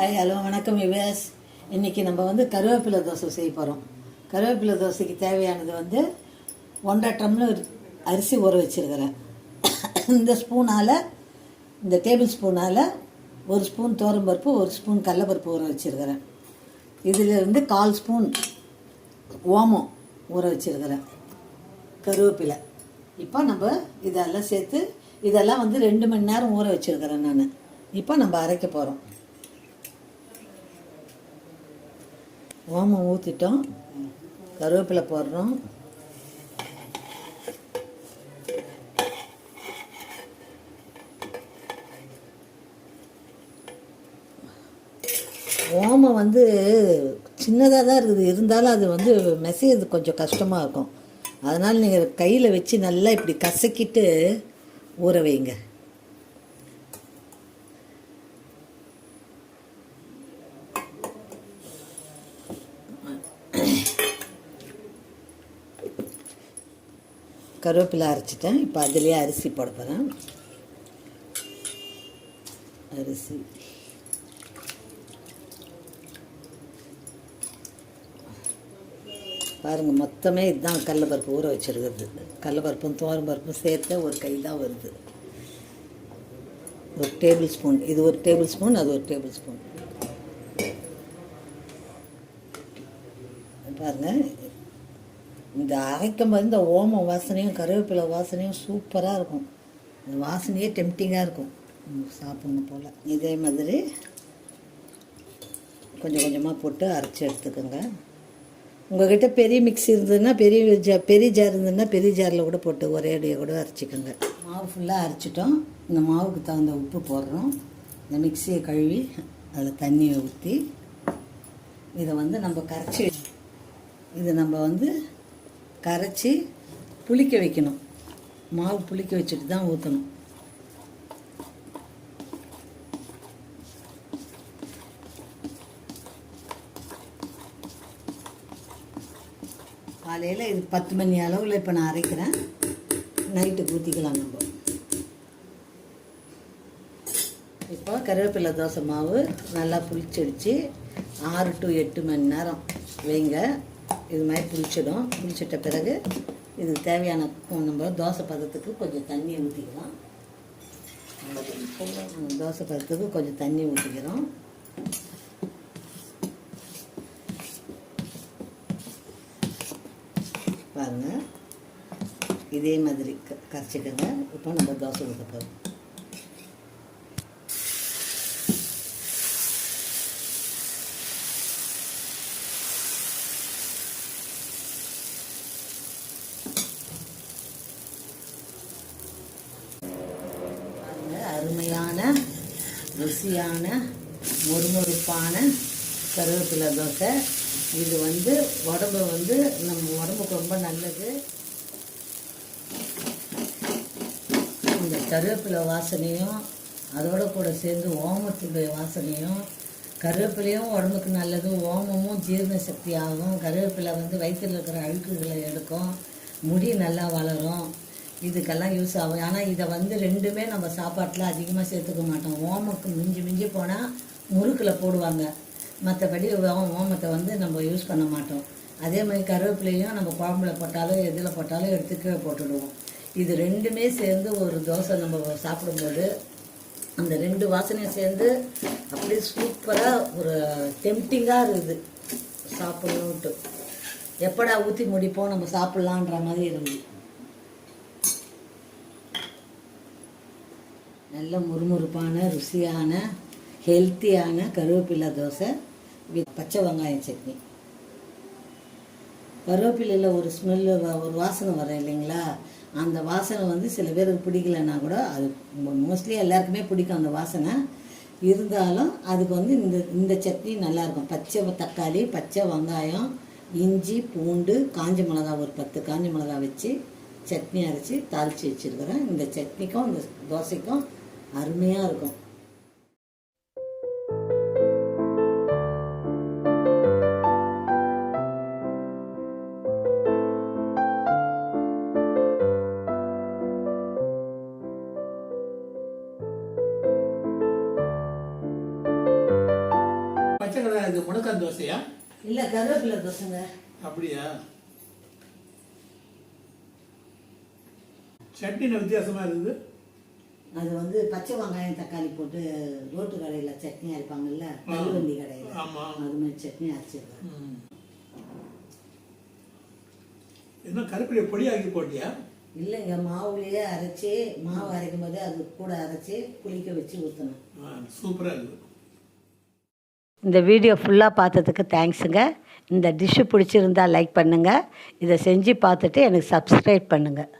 Hi hello வணக்கம் யுவேஸ் இன்றைக்கி நம்ம வந்து கருவேப்பிலை தோசை செய்ய போகிறோம் கருவேப்பிலை தோசைக்கு தேவையானது வந்து ஒன்றரை டம்ளர் அரிசி ஊற வச்சுருக்கிறேன். இந்த ஸ்பூனால் இந்த டேபிள் ஸ்பூனால் ஒரு ஸ்பூன் பருப்பு ஒரு ஸ்பூன் கடலப்பருப்பு ஊற வச்சுருக்கிறேன். இதில் இருந்து கால் ஸ்பூன் ஓமம் ஊற வச்சுருக்கிறேன். கருவேப்பிலை. இப்போ நம்ம இதெல்லாம் சேர்த்து இதெல்லாம் வந்து ரெண்டு மணி நேரம் ஊற வச்சுருக்கிறேன் நான். இப்போ நம்ம அரைக்க போகிறோம் ஓமம் ஊற்றிட்டோம் கருவேப்பிலை போடுறோம். ஓமம் வந்து சின்னதாக தான் இருக்குது. இருந்தாலும் அது வந்து மெசையது கொஞ்சம் கஷ்டமாக இருக்கும். அதனால் நீங்கள் கையில் வச்சு நல்லா இப்படி கசக்கிட்டு ஊற வைங்க. கருவேப்பிலை அரைச்சிட்டேன். இப்போ அதுலேயே அரிசி போட போகிறேன் அரிசி. பாருங்கள் மொத்தமே இதுதான் கடலப்பருப்பு ஊற வச்சுருக்குது கடலப்பருப்பும் துவரம் பருப்பும் சேர்த்து ஒரு கை தான் வருது. ஒரு டேபிள் ஸ்பூன் இது ஒரு டேபிள் ஸ்பூன் அது ஒரு டேபிள் ஸ்பூன் பாருங்கள் இந்த அரைக்கும் போது இந்த ஓம வாசனையும் கருவேப்பிலை வாசனையும் சூப்பராக இருக்கும். அந்த வாசனையே டெம்டிங்காக இருக்கும். சாப்பிட்ணும் போல். இதே மாதிரி கொஞ்சம் கொஞ்சமாக போட்டு அரைச்சி எடுத்துக்கோங்க. உங்கள்கிட்ட பெரிய மிக்ஸி இருந்ததுன்னா பெரிய ஜா பெரிய ஜார் இருந்ததுன்னா பெரிய ஜாரில் கூட போட்டு ஒரே அடியை கூட அரைச்சிக்கோங்க. மாவு ஃபுல்லாக அரைச்சிட்டோம். இந்த மாவுக்கு தகுந்த உப்பு போடுறோம். இந்த மிக்சியை கழுவி அதில் தண்ணியை ஊற்றி இதை வந்து நம்ம கரைச்சி இதை நம்ம வந்து கரைச்சி புளிக்க வைக்கணும். மாவு புளிக்க வச்சுட்டு தான் ஊற்றணும் காலையில் இது பத்து மணி அளவில் இப்போ நான் அரைக்கிறேன். நைட்டு ஊற்றிக்கலாம் நம்ம. இப்போ கருவேப்பிலை தோசை மாவு நல்லா புளிச்சடிச்சு ஆறு டு எட்டு மணி நேரம். வைங்க. இது மாதிரி புளிச்சிடும். புளிச்சிட்ட பிறகு இதுக்கு தேவையான நம்ம தோசை பதத்துக்கு கொஞ்சம் தண்ணி ஊற்றிக்கலாம் தோசை பதத்துக்கு கொஞ்சம் தண்ணி ஊற்றிக்கிறோம் பாருங்கள் இதே மாதிரி க கரைச்சிக்கோங்க. இப்போ நம்ம தோசை ஊற்ற போகிறோம் அருமையான ருசியான மொறுமொறுப்பான கருவேப்பிலை தோசை. இது வந்து உடம்பு வந்து நம்ம உடம்புக்கு ரொம்ப நல்லது. இந்த கருவேப்பிலை வாசனையும் அதோட கூட சேர்ந்து ஓமத்துடைய வாசனையும் கருவேப்பிலையும் உடம்புக்கு நல்லது. ஓமமும் ஜீரண சக்தி ஆகும் கருவேப்பிலை வந்து வயிற்றில் இருக்கிற அழுக்குகளை எடுக்கும். முடி நல்லா வளரும். இதுக்கெல்லாம் யூஸ் ஆகும். ஆனால் இதை வந்து ரெண்டுமே நம்ம சாப்பாட்டில் அதிகமாக சேர்த்துக்க மாட்டோம். ஓமக்கு மிஞ்சி மிஞ்சி போனால் முறுக்கில் போடுவாங்க. மற்றபடி ஓமத்தை வந்து நம்ம யூஸ் பண்ண மாட்டோம். அதே மாதிரி கருவேப்பிலையும் நம்ம குழம்புல போட்டாலும் எதில் போட்டாலும் எடுத்து கீழே போட்டுடுவோம். இது ரெண்டுமே சேர்ந்து ஒரு தோசை நம்ம சாப்பிடும்போது அந்த ரெண்டு வாசனையும் சேர்ந்து அப்படியே சூப்பராக ஒரு டெம்டிங்காக இருக்குது. சாப்பிடணுன்ட்டு எப்படா ஊற்றி முடிப்போம் நம்ம சாப்பிட்லான்ற மாதிரி இருந்து நல்ல முறுமுறுப்பான ருசியான ஹெல்த்தியான கருவேப்பிலை தோசை வித் பச்சை வெங்காயம் சட்னி. கருவேப்பிலையில் ஒரு ஸ்மெல்லு ஒரு வாசனை வரும் இல்லைங்களா? அந்த வாசனை வந்து சில பேருக்கு பிடிக்கலன்னா கூட அது மோஸ்ட்லி எல்லாருக்குமே பிடிக்கும் அந்த வாசனை. இருந்தாலும் அதுக்கு வந்து இந்த இந்த சட்னி நல்லாயிருக்கும். பச்சை தக்காளி பச்சை வெங்காயம் இஞ்சி பூண்டு காஞ்ச மிளகா ஒரு பத்து காஞ்ச மிளகா வச்சு சட்னி அரைச்சி தாளித்து வச்சுருக்கிறேன். இந்த சட்னிக்கும் இந்த தோசைக்கும் அருமையாக இருக்கும். இது முடக்கான் தோசையா? இல்லை கருவேப்பிலை தோசைங்க. அப்படியா? சட்னி என்ன வித்தியாசமா இருக்குது அது வந்து பச்சை வெங்காயம் தக்காளி போட்டு ரோட்டு கடையில் சட்னி அரைப்பாங்கல்ல தள்ளுவண்டி கடையில். ஆமா. அது மாதிரி சட்னி அரைச்சிருக்கேன் ம். என்ன கருப்பிலை பொடியாக்கி போட்டியா? இல்லைங்க மாவுலேயே அரைச்சி மாவு அரைக்கும் போது அது கூட அரைச்சி புளிக்க வச்சு ஊற்றணும் ஆ, சூப்பரா இருக்குது இந்த வீடியோ ஃபுல்லாக பார்த்ததுக்கு தேங்க்ஸுங்க இந்த டிஷ்ஷு பிடிச்சிருந்தா லைக் பண்ணுங்கள் இதை செஞ்சு பார்த்துட்டு எனக்கு சப்ஸ்கிரைப் பண்ணுங்கள்